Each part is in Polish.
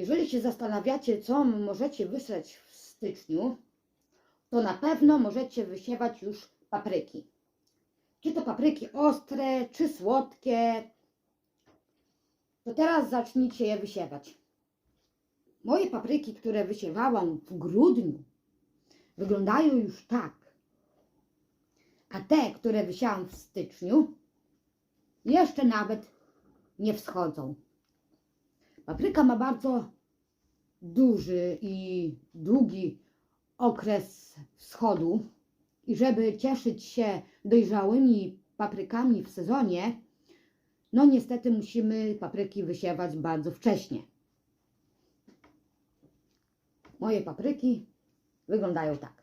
Jeżeli się zastanawiacie, co możecie wysłać w styczniu, to na pewno możecie wysiewać już papryki. Czy to papryki ostre, czy słodkie, to teraz zacznijcie je wysiewać. Moje papryki, które wysiewałam w grudniu, wyglądają już tak. A te, które wysiałam w styczniu, jeszcze nawet nie wschodzą. Papryka ma bardzo duży i długi okres wschodu i żeby cieszyć się dojrzałymi paprykami w sezonie, no niestety musimy papryki wysiewać bardzo wcześnie. Moje papryki wyglądają tak.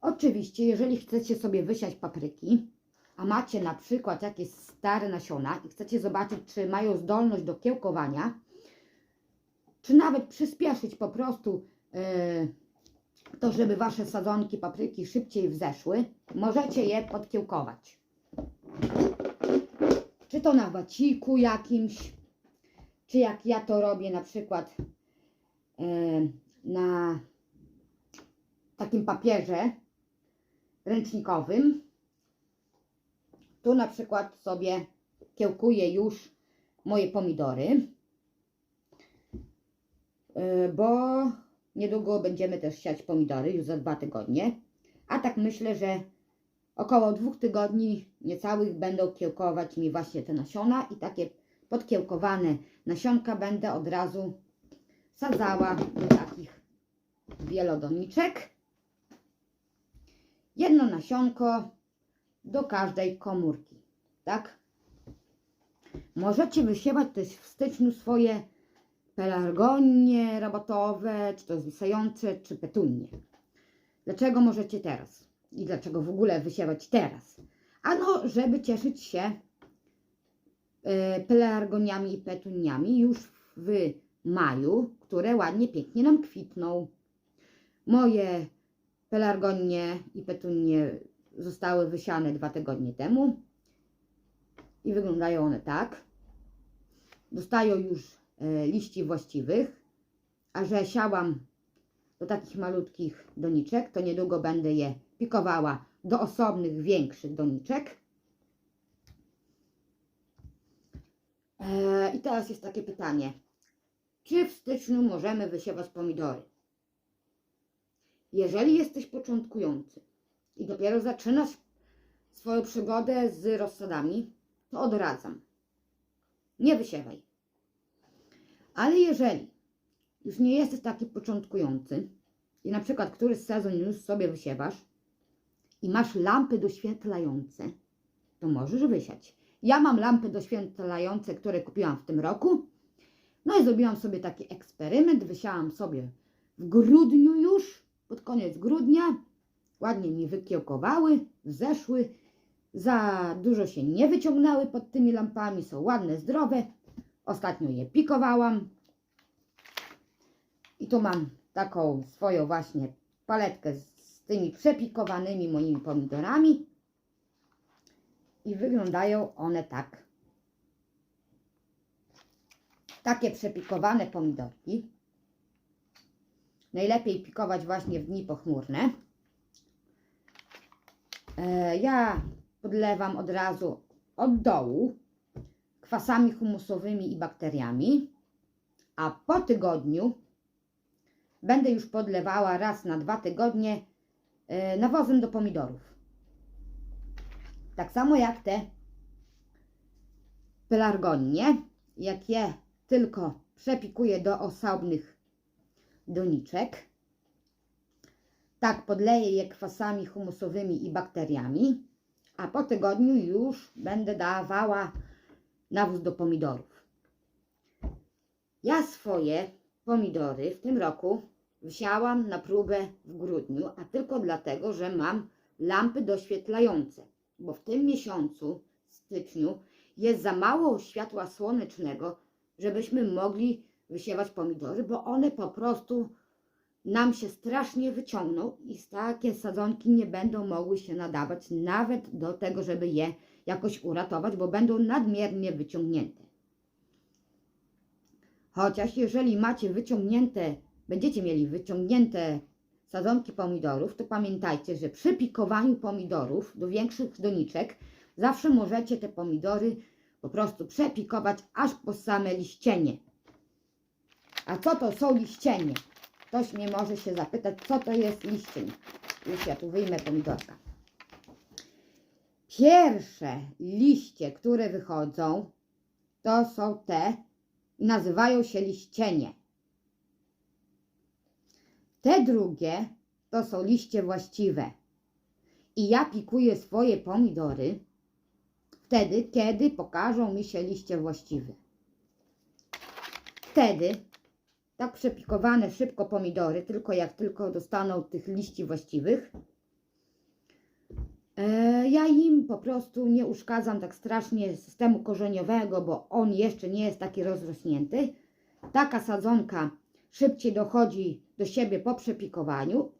Oczywiście, jeżeli chcecie sobie wysiać papryki, a macie na przykład jakieś stare nasiona i chcecie zobaczyć, czy mają zdolność do kiełkowania, czy nawet przyspieszyć po prostu e, to, żeby wasze sadzonki papryki szybciej wzeszły, możecie je podkiełkować. Czy to na waciku jakimś, czy jak ja to robię na przykład e, na takim papierze ręcznikowym. Tu na przykład sobie kiełkuję już moje pomidory, e, bo niedługo będziemy też siać pomidory, już za dwa tygodnie. A tak myślę, że około dwóch tygodni niecałych będą kiełkować mi właśnie te nasiona i takie podkiełkowane nasionka będę od razu sadzała do takich wielodoniczek. Jedno nasionko do każdej komórki, tak? Możecie wysiewać też w styczniu swoje pelargonie robotowe, czy to zwisające, czy petunie. Dlaczego możecie teraz? I dlaczego w ogóle wysiewać teraz? Ano, żeby cieszyć się e, pelargoniami i petuniami już w maju, które ładnie, pięknie nam kwitną. Moje pelargonie i petunie zostały wysiane dwa tygodnie temu i wyglądają one tak. Dostają już e, liści właściwych, a że siałam do takich malutkich doniczek, to niedługo będę je pikowała do osobnych, większych doniczek. E, I teraz jest takie pytanie. Czy w styczniu możemy wysiewać pomidory? Jeżeli jesteś początkujący i dopiero zaczynasz swoją przygodę z rozsadami, to odradzam. Nie wysiewaj. Ale jeżeli już nie jesteś taki początkujący i na przykład któryś sezon już sobie wysiewasz i masz lampy doświetlające, to możesz wysiać. Ja mam lampy doświetlające, które kupiłam w tym roku. No i zrobiłam sobie taki eksperyment. Wysiałam sobie w grudniu już, pod koniec grudnia. Ładnie mi wykiełkowały, zeszły. Za dużo się nie wyciągnęły pod tymi lampami. Są ładne, zdrowe. Ostatnio je pikowałam. I tu mam taką swoją właśnie paletkę z tymi przepikowanymi moimi pomidorami. I wyglądają one tak. Takie przepikowane pomidorki. Najlepiej pikować właśnie w dni pochmurne. E, ja podlewam od razu od dołu kwasami humusowymi i bakteriami, a po tygodniu będę już podlewała raz na dwa tygodnie e, nawozem do pomidorów. Tak samo jak te pelargonie, jak je tylko przepikuję do osobnych doniczek, tak podleję je kwasami humusowymi i bakteriami, a po tygodniu już będę dawała nawóz do pomidorów. Ja swoje pomidory w tym roku wsiałam na próbę w grudniu, a tylko dlatego, że mam lampy doświetlające, bo w tym miesiącu, styczniu, jest za mało światła słonecznego, żebyśmy mogli wysiewać pomidory, bo one po prostu nam się strasznie wyciągną i takie sadzonki nie będą mogły się nadawać nawet do tego, żeby je jakoś uratować, bo będą nadmiernie wyciągnięte. Chociaż jeżeli macie wyciągnięte, będziecie mieli wyciągnięte sadzonki pomidorów, to pamiętajcie, że przy pikowaniu pomidorów do większych doniczek zawsze możecie te pomidory po prostu przepikować aż po same liścienie. A co to są liścienie? Ktoś mnie może się zapytać, co to jest liścień. Już ja tu wyjmę pomidorka. Pierwsze liście, które wychodzą, to są te nazywają się liścienie. Te drugie to są liście właściwe. I ja pikuję swoje pomidory wtedy, kiedy pokażą mi się liście właściwe. Wtedy tak przepikowane szybko pomidory, tylko jak tylko dostaną tych liści właściwych, e, ja im po prostu nie uszkadzam tak strasznie systemu korzeniowego, bo on jeszcze nie jest taki rozrośnięty. Taka sadzonka szybciej dochodzi do siebie po przepikowaniu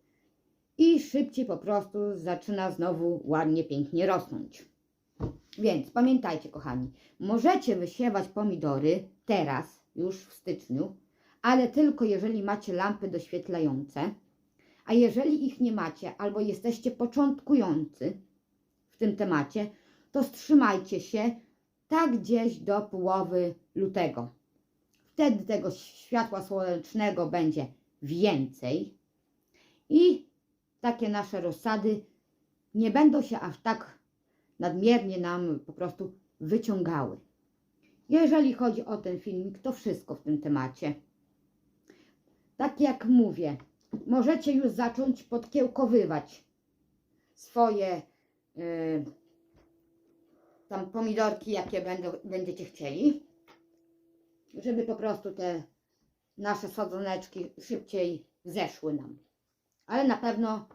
i szybciej po prostu zaczyna znowu ładnie, pięknie rosnąć. Więc pamiętajcie, kochani, możecie wysiewać pomidory teraz, już w styczniu, ale tylko jeżeli macie lampy doświetlające. A jeżeli ich nie macie, albo jesteście początkujący w tym temacie, to wstrzymajcie się tak gdzieś do połowy lutego. Wtedy tego światła słonecznego będzie więcej i takie nasze rozsady nie będą się aż tak nadmiernie nam po prostu wyciągały. Jeżeli chodzi o ten filmik, to wszystko w tym temacie. Tak jak mówię, możecie już zacząć podkiełkowywać swoje y, tam pomidorki, jakie będą, będziecie chcieli, żeby po prostu te nasze sadzoneczki szybciej zeszły nam. Ale na pewno,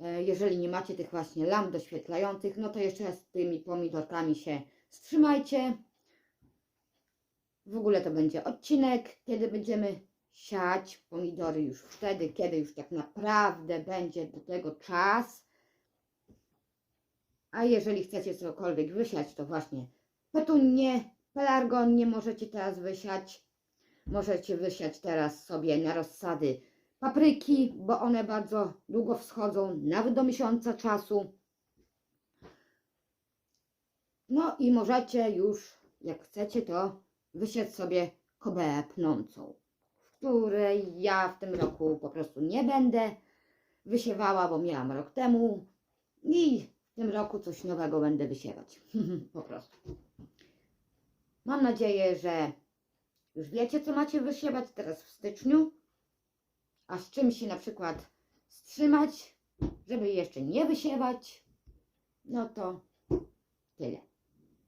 e, jeżeli nie macie tych właśnie lamp doświetlających, no to jeszcze z tymi pomidorkami się wstrzymajcie. W ogóle to będzie odcinek, kiedy będziemy siać pomidory już wtedy, kiedy już tak naprawdę będzie do tego czas. A jeżeli chcecie cokolwiek wysiać, to właśnie petunie, pelargonie możecie teraz wysiać. Możecie wysiać teraz sobie na rozsady papryki, bo one bardzo długo wschodzą, nawet do miesiąca czasu. No i możecie już, jak chcecie, to wysiać sobie kobeę pnącą, której ja w tym roku po prostu nie będę wysiewała, bo miałam rok temu i w tym roku coś nowego będę wysiewać. po prostu. Mam nadzieję, że już wiecie, co macie wysiewać teraz w styczniu, a z czym się na przykład wstrzymać, żeby jeszcze nie wysiewać. No to tyle.